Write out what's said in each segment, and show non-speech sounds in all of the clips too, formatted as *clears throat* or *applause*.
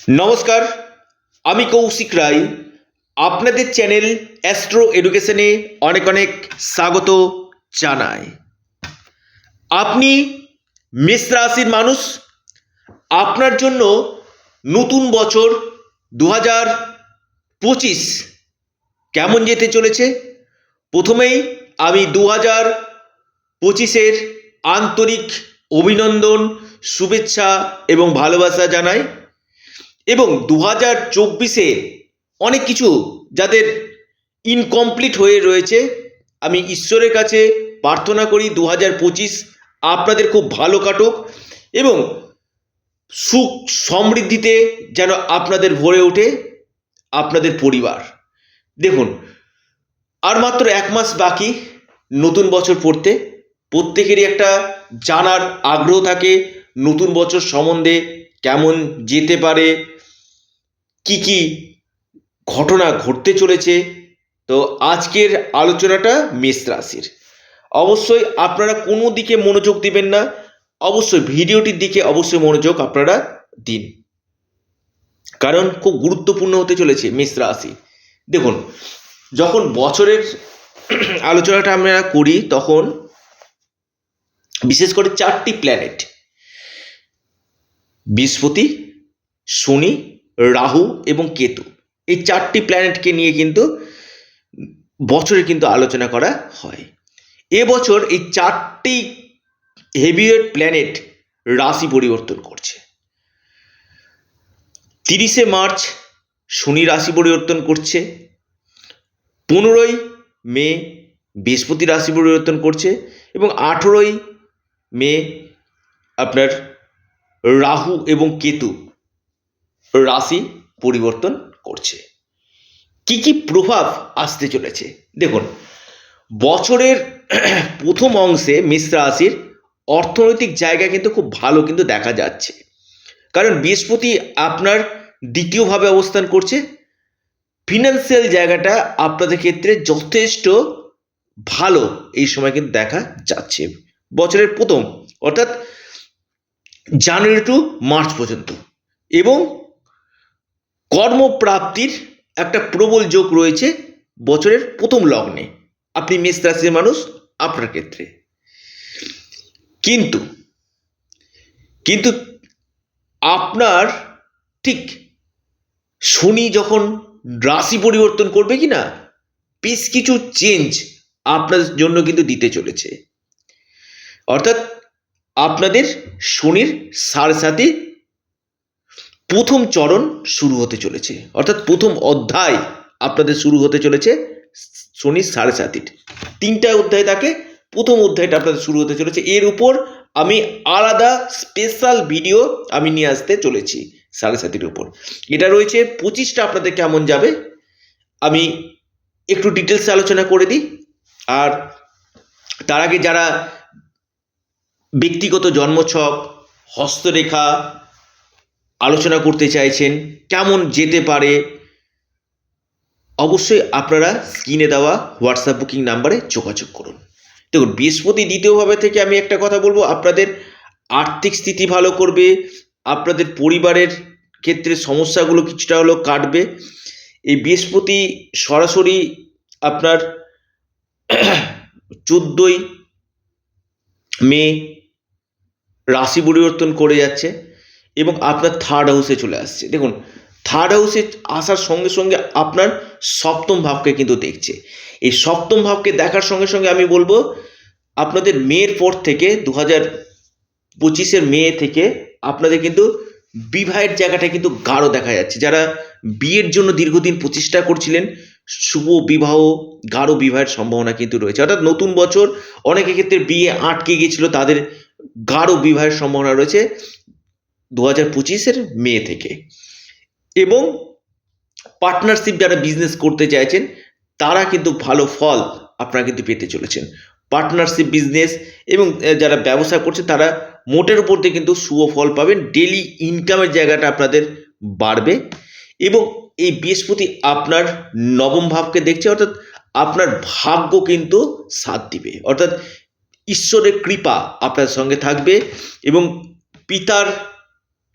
নমস্কার, আমি কৌশিক রায়। আপনাদের চ্যানেল অ্যাস্ট্রো এডুকেশনে অনেক অনেক স্বাগত জানাই। আপনি মেষ রাশির মানুষ, আপনার জন্য নতুন বছর দু হাজার পঁচিশ কেমন যেতে চলেছে? প্রথমেই আমি দু হাজার পঁচিশের আন্তরিক অভিনন্দন, শুভেচ্ছা এবং ভালোবাসা জানাই। এবং দু হাজার চব্বিশে অনেক কিছু যাদের ইনকমপ্লিট হয়ে রয়েছে। আমি ঈশ্বরের কাছে প্রার্থনা করি দু হাজার পঁচিশ আপনাদের খুব ভালো কাটুক এবং সুখ সমৃদ্ধিতে যেন আপনাদের ভরে ওঠে আপনাদের পরিবার। দেখুন, আর মাত্র এক মাস বাকি নতুন বছর পড়তে। প্রত্যেকেরই একটা জানার আগ্রহ থাকে, নতুন বছর সম্বন্ধে কেমন যেতে পারে কি কি ঘটনা ঘটতে চলেছে? তো আজকের আলোচনাটা মেষ রাশির। অবশ্যই আপনারা কোনো দিকে মনোযোগ দিবেন না। অবশ্যই ভিডিওটির দিকে অবশ্যই মনোযোগ আপনারা দিন। কারণ খুব গুরুত্বপূর্ণ হতে চলেছে মেষ রাশি। দেখুন, যখন বছরের *clears throat* আলোচনাটা আমরা করি, তখন বিশেষ করে চারটি প্ল্যানেট বৃহস্পতি, শনি রাহু এবং কেতু। এই চারটি প্ল্যানেটকে নিয়ে কিন্তু বছরে কিন্তু আলোচনা করা হয়। এবছর এই চারটি হেভিওয়েট প্ল্যানেট রাশি পরিবর্তন করছে। তিরিশে মার্চ শনি রাশি পরিবর্তন করছে। পনেরোই মে বৃহস্পতি রাশি পরিবর্তন করছে এবং আঠেরোই মে আপনার রাহু এবং কেতু রাশি পরিবর্তন করছে। কি কি প্রভাব আসতে চলেছে? দেখুন, বছরের *clears throat* প্রথম অংশে মেষ রাশির অর্থনৈতিক জায়গা কিন্তু খুব ভালো কিন্তু দেখা যাচ্ছে। কারণ বৃহস্পতি আপনার দ্বিতীয়ভাবে অবস্থান করছে। ফিনান্সিয়াল জায়গাটা আপনাদের ক্ষেত্রে যথেষ্ট ভালো এই সময় কিন্তু দেখা যাচ্ছে। বছরের প্রথম, অর্থাৎ জানুয়ারি টু মার্চ পর্যন্ত। এবং কর্মপ্রাপ্তির একটা প্রবল যোগ রয়েছে বছরের প্রথম লগ্নে। আপনি মেষ রাশির মানুষ, আপনার ক্ষেত্রে। কিন্তু কিন্তু আপনার ঠিক শনি যখন রাশি পরিবর্তন করবে কি না বেশ কিছু চেঞ্জ আপনার জন্য কিন্তু দিতে চলেছে। অর্থাৎ আপনাদের শনির সাড়ে সাথে প্রথম চরণ শুরু হতে চলেছে। অর্থাৎ প্রথম অধ্যায় আপনাদের শুরু হতে চলেছে শনির সাড়ে সাতির তিনটা অধ্যায় থাকে, প্রথম অধ্যায়টা আপনাদের শুরু হতে চলেছে। এর উপর আমি আলাদা স্পেশাল ভিডিও আমি নিয়ে আসতে চলেছি সাড়ে সাতির উপর। এটা রয়েছে, পঁচিশটা আপনাদের কেমন যাবে? আমি একটু ডিটেলসে আলোচনা করে দিই। আর তার আগে যারা ব্যক্তিগত জন্মছক, হস্তরেখা আলোচনা করতে চাইছেন, কেমন যেতে পারে, অবশ্যই আপনারা স্ক্রিনে দেওয়া হোয়াটসঅ্যাপ বুকিং নাম্বারে যোগাযোগ করুন। দেখুন, বৃহস্পতি দ্বিতীয়ভাবে থেকে আমি একটা কথা বলব, আপনাদের আর্থিক স্থিতি ভালো করবে, আপনাদের পরিবারের ক্ষেত্রে সমস্যাগুলো কিছুটা হলেও কাটবে। এই বৃহস্পতি সরাসরি আপনার চোদ্দোই মে রাশি পরিবর্তন করে যাচ্ছে। এবং আপনার থার্ড হাউসে চলে আসছে। দেখুন থার্ড হাউসে আসার সঙ্গে সঙ্গে আপনার সপ্তম ভাবকে কিন্তু দেখছে। এই সপ্তম ভাবকে দেখার সঙ্গে সঙ্গে আমি বলব আপনাদের মেয়ের পর থেকে দু হাজার পঁচিশের মে থেকে আপনাদের কিন্তু বিবাহের জায়গাটা কিন্তু গাঢ় দেখা যাচ্ছে। যারা বিয়ের জন্য দীর্ঘদিন প্রচেষ্টা করছিলেন শুভ বিবাহ গাঢ় বিবাহের সম্ভাবনা কিন্তু রয়েছে। অর্থাৎ নতুন বছর অনেকের ক্ষেত্রে বিয়ে আটকে গিয়েছিল তাদের গাঢ় বিবাহের সম্ভাবনা রয়েছে। দু হাজার পঁচিশের মে থেকে। এবং পার্টনারশিপ যারা বিজনেস করতে চাইছেন, তারা কিন্তু ভালো ফল আপনারা কিন্তু পেতে চলেছেন। পার্টনারশিপ বিজনেস এবং যারা ব্যবসা করছে, তারা মোটের উপর দিয়ে কিন্তু শুভ ফল পাবেন। ডেলি ইনকামের জায়গাটা আপনাদের বাড়বে। এবং এই বৃহস্পতি আপনার নবম ভাবকে দেখছে, অর্থাৎ আপনার ভাগ্য কিন্তু সাথ দিবে। অর্থাৎ ঈশ্বরের কৃপা আপনার সঙ্গে থাকবে এবং পিতার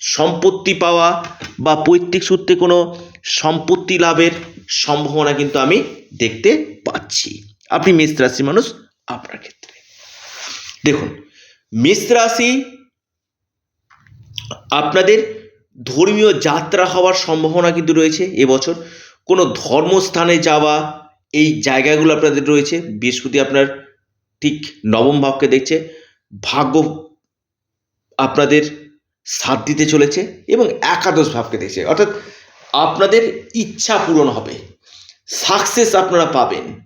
সম্পত্তি পাওয়া বা পৈতৃক সূত্রে কোনো সম্পত্তি লাভের সম্ভাবনা কিন্তু আমি দেখতে পাচ্ছি। আপনি মেষ রাশি মানুষ, আপনার ক্ষেত্রে। দেখুন, মেষ রাশি আপনাদের ধর্মীয় যাত্রা হওয়ার সম্ভাবনা কিন্তু রয়েছে এবছর। কোনো ধর্মস্থানে যাওয়া এই জায়গাগুলো আপনাদের রয়েছে। বৃহস্পতি আপনার ঠিক নবম ভাবকে দেখছে। ভাগ্য আপনাদের সাথ দিতে চলেছে এবং একাদশ ভাবকে দেখছে অর্থাৎ আপনাদের ইচ্ছা পূরণ হবে। সাকসেস আপনারা পাবেন।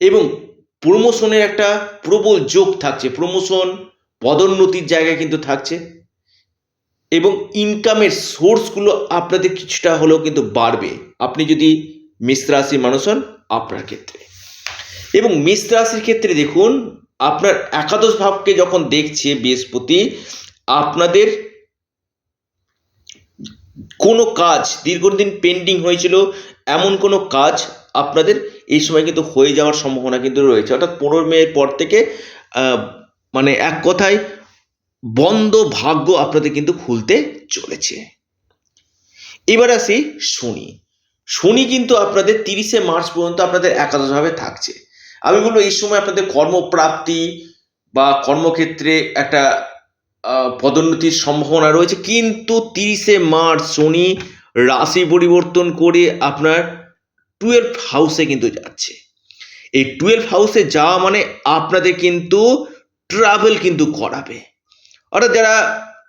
এবং প্রমোশনের একটা প্রবল যোগ থাকছে। প্রমোশন পদোন্নতির জায়গায় কিন্তু থাকছে। এবং ইনকামের সোর্সগুলো আপনাদের কিছুটা হলেও কিন্তু বাড়বে। আপনি যদি মিশ্র রাশির মানুষ হন, আপনার ক্ষেত্রে। এবং মিশ্র রাশির ক্ষেত্রে দেখুন, আপনার একাদশ ভাবকে যখন দেখছে বৃহস্পতি, আপনাদের কোনো কাজ দীর্ঘদিন পেন্ডিং হয়েছিল, এমন কোনো কাজ আপনাদের এই সময় কিন্তু হয়ে যাওয়ার সম্ভাবনা কিন্তু রয়েছে। অর্থাৎ পনেরো মেয়ের পর থেকে মানে এক কথায় বন্ধ ভাগ্য আপনাদের কিন্তু খুলতে চলেছে। এবার আসি শনি। শনি কিন্তু আপনাদের তিরিশে মার্চ পর্যন্ত আপনাদের একাদশভাবে থাকছে। আমি বলব এই সময় আপনাদের কর্মপ্রাপ্তি বা কর্মক্ষেত্রে একটা পদোন্নতির সম্ভাবনা রয়েছে। কিন্তু তিরিশে মার্চ শনি রাশি পরিবর্তন করে আপনার টুয়েলভ হাউসে কিন্তু যাচ্ছে। এই টুয়েলভ হাউসে যাওয়া মানে আপনাদের কিন্তু ট্রাভেল কিন্তু করাবে। অর্থাৎ যারা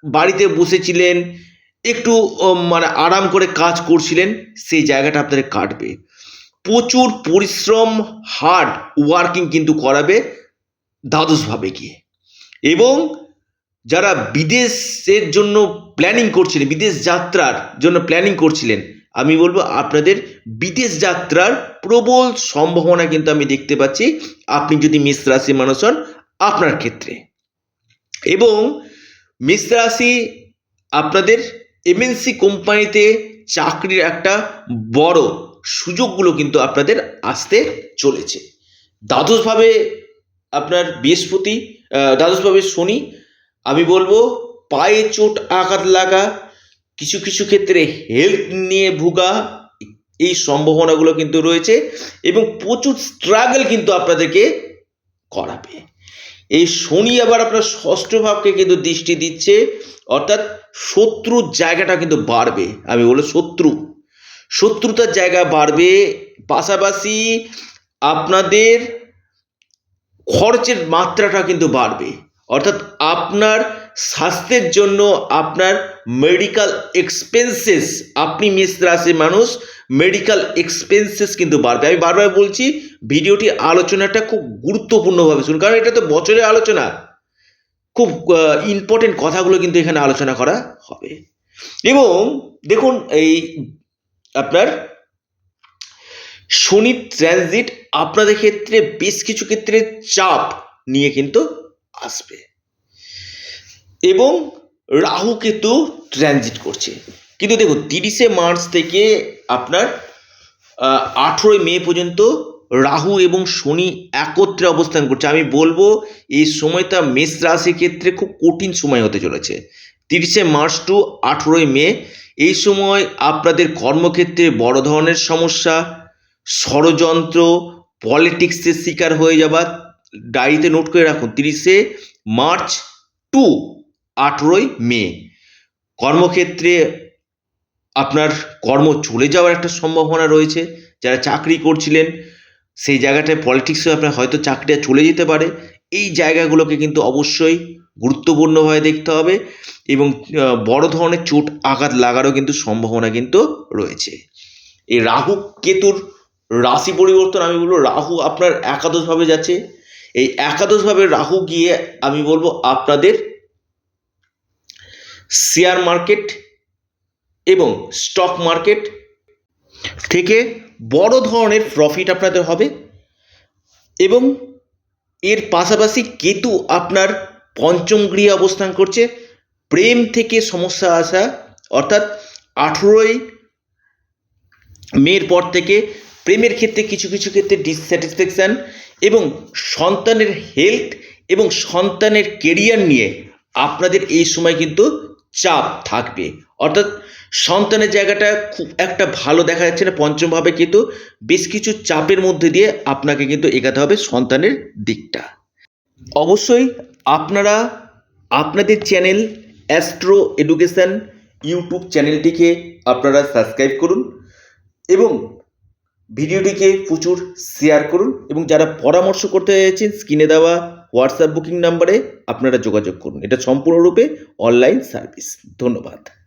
বাড়িতে বসেছিলেন, একটু মানে আরাম করে কাজ করছিলেন, সেই জায়গাটা আপনাদের কাটবে। প্রচুর পরিশ্রম হার্ড ওয়ার্কিং কিন্তু করাবে দ্বাদশভাবে গিয়ে। এবং যারা বিদেশের জন্য প্ল্যানিং করছিলেন, বিদেশ যাত্রার জন্য প্ল্যানিং করছিলেন, আমি বলব আপনাদের বিদেশ যাত্রার প্রবল সম্ভাবনা কিন্তু আমি দেখতে পাচ্ছি, আপনি যদি মিশ্র রাশির মানুষ হন, আপনার ক্ষেত্রে। এবং মিশ্র রাশি আপনাদের এমএনসি কোম্পানিতে চাকরির একটা বড় সুযোগগুলো কিন্তু আপনাদের আসতে চলেছে। দ্বাদশভাবে আপনার বৃহস্পতি দ্বাদশভাবে শনি আমি বলব, পায়ে চোট আঘাত লাগা, কিছু কিছু ক্ষেত্রে হেলথ নিয়ে ভুগা, এই সম্ভাবনাগুলো কিন্তু রয়েছে এবং প্রচুর স্ট্রাগল কিন্তু আপনাদেরকে করাবে। এই শনি আবার আপনার ষষ্ঠ ভাবকে কিন্তু দৃষ্টি দিচ্ছে, অর্থাৎ শত্রুর জায়গাটা কিন্তু বাড়বে। আমি বলব শত্রু। শত্রুতার জায়গা বাড়বে, পাশাপাশি আপনাদের খরচের মাত্রাটা কিন্তু বাড়বে। অর্থাৎ আপনার স্বাস্থ্যের জন্য আপনার মেডিকেল এক্সপেন্সেস আপনি মিস রাশির মানুষ মেডিকেল এক্সপেন্সেস কিন্তু বাড়বে। আমি বারবার বলছি, ভিডিওটি আলোচনাটা খুব গুরুত্বপূর্ণভাবে শুনুন, কারণ এটা তো বছরের আলোচনা। খুব ইম্পর্টেন্ট কথাগুলো কিন্তু এখানে আলোচনা করা হবে। এবং দেখুন, এই আপনার শনি ট্রানজিট আপনাদের ক্ষেত্রে বেশ কিছু ক্ষেত্রে চাপ নিয়ে কিন্তু আসবে। এবং রাহু কেতু ট্রানজিট করছে। কিন্তু দেখুন, তিরিশে মার্চ থেকে আপনার আঠেরোই মে পর্যন্ত রাহু এবং শনি একত্রে অবস্থান করছে। আমি বলব, এই সময়টা মেষ রাশির ক্ষেত্রে খুব কঠিন সময় হতে চলেছে। তিরিশে মার্চ টু আঠেরোই মে, এই সময় আপনাদের কর্মক্ষেত্রে বড় ধরনের সমস্যা, ষড়যন্ত্র, পলিটিক্সের শিকার হয়ে যাওয়া ডায়েরিতে নোট করে রাখুন, তিরিশে মার্চ টু আঠেরোই মে। কর্মক্ষেত্রে আপনার কর্ম চলে যাওয়ার একটা সম্ভাবনা রয়েছে। যারা চাকরি করছিলেন, সেই জায়গাটায় পলিটিক্সে আপনার হয়তো চাকরিটা চলে যেতে পারে। এই জায়গাগুলোকে কিন্তু অবশ্যই গুরুত্বপূর্ণভাবে দেখতে হবে এবং বড় ধরনের চোট আঘাত লাগারও কিন্তু সম্ভাবনা কিন্তু রয়েছে। এই রাহু কেতুর রাশি পরিবর্তন আমি বলব, রাহু আপনার একাদশভাবে যাচ্ছে। এই একাদশভাবে রাহু গিয়ে আমি বলব আপনাদের শেয়ার মার্কেট এবং স্টক মার্কেট থেকে বড় ধরনের প্রফিট আপনাদের হবে এবং এর পাশাপাশি কেতু আপনার পঞ্চম গৃহে অবস্থান করছে। প্রেম থেকে সমস্যা আসা, অর্থাৎ আঠেরোই মেয়ের পর থেকে প্রেমের ক্ষেত্রে কিছু কিছু ক্ষেত্রে ডিসস্যাটিসফ্যাকশান এবং সন্তানের হেলথ এবং সন্তানের কেরিয়ার নিয়ে আপনাদের এই সময় কিন্তু চাপ থাকবে। অর্থাৎ সন্তানের জায়গাটা খুব একটা ভালো দেখা যাচ্ছে না। পঞ্চমভাবে কিন্তু বেশ কিছু চাপের মধ্যে দিয়ে আপনাকে কিন্তু এগাতে হবে সন্তানের দিকটা। অবশ্যই আপনারা আপনাদের চ্যানেল অ্যাস্ট্রো এডুকেশন ইউটিউব চ্যানেলটিকে আপনারা সাবস্ক্রাইব করুন এবং ভিডিওটিকে প্রচুর শেয়ার করুন এবং যারা পরামর্শ করতে চাইছেন, স্ক্রিনে দেওয়া হোয়াটসঅ্যাপ বুকিং নাম্বারে আপনারা যোগাযোগ করুন। এটা সম্পূর্ণরূপে অনলাইন সার্ভিস। ধন্যবাদ।